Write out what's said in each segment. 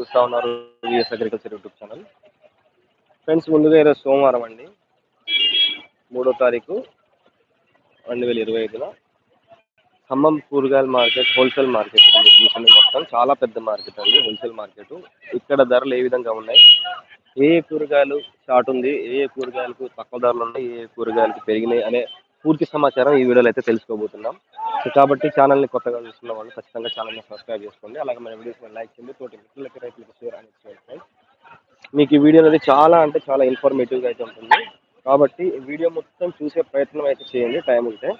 చూస్తూ ఉన్నారు VS agriculture YouTube channel. Friends ముందుగా ఈరోజు సోమవారం అండి. మూడో తారీఖు రెండు వేల ఇరవై ఐదున ఖమ్మం కూరగాయల మార్కెట్ హోల్సేల్ మార్కెట్ మీరు చూసింది మొత్తం చాలా పెద్ద మార్కెట్ అండి హోల్సేల్ మార్కెట్. ఇక్కడ ధరలు ఏ విధంగా ఉన్నాయి? ఏ కూరగాయలు షార్ట్ ఉంది? ఏ ఏ కూరగాయలకు తక్కువ ధరలు ఉన్నాయి? ఏ ఏ కూరగాయలకు పెరిగినాయి? అనే పూర్తి సమాచారం ఈ వీడియోలో అయితే తెలుసుకోబోతున్నాం. సో కాబట్టి ఛానల్ని కొత్తగా చూస్తున్న వాళ్ళు ఖచ్చితంగా ఛానల్ని సబ్స్క్రైబ్ చేసుకోండి. అలాగే మన వీడియోస్ లైక్ చేయండి. తోటి మిత్రులకి రైతులకు షేర్ అనేది చేయండి మీకు ఈ వీడియో అనేది చాలా అంటే చాలా ఇన్ఫర్మేటివ్గా అయితే ఉంటుంది. కాబట్టి వీడియో మొత్తం చూసే ప్రయత్నం అయితే చేయండి. టైం ఉంటే.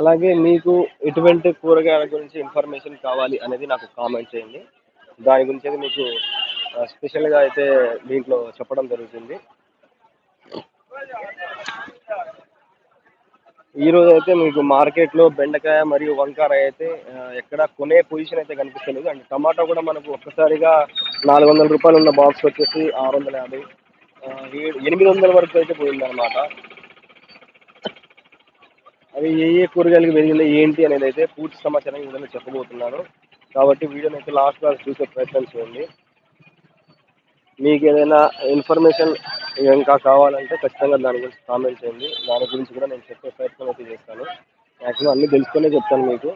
అలాగే మీకు ఎటువంటి కూరగాయల గురించి ఇన్ఫర్మేషన్ కావాలి అనేది నాకు కామెంట్ చేయండి. దాని గురించి అయితే మీకు స్పెషల్గా అయితే దీంట్లో చెప్పడం జరుగుతుంది. ఈ రోజు అయితే మీకు మార్కెట్లో బెండకాయ మరియు వంకాయ అయితే ఎక్కడ కొనే పొజిషన్ అయితే కనిపిస్తలేదు. అండ్ టమాటా కూడా మనకు ఒక్కసారిగా నాలుగు వందల రూపాయలు ఉన్న బాక్స్ వచ్చేసి ఆరు వందల యాభై ఎనిమిది వందల వరకు అయితే పోయిందన్నమాట. అవి ఏ ఏ కూరగాయలకు పెరిగింది ఏంటి అనేది అయితే పూర్తి సమాచారం ఈ విధంగా చెప్పబోతున్నాను. కాబట్టి వీడియోని అయితే లాస్ట్ వరకు చూసే ప్రయత్నం చేయండి. మీకు ఏదైనా ఇన్ఫర్మేషన్ ఇంకా కావాలంటే ఖచ్చితంగా దాని గురించి కామెంట్ చేయండి. దాని గురించి కూడా నేను చెప్పే ప్రయత్నం అయితే చేస్తాను. మ్యాక్సిమం అన్నీ తెలుసుకునే చెప్తాను మీకు.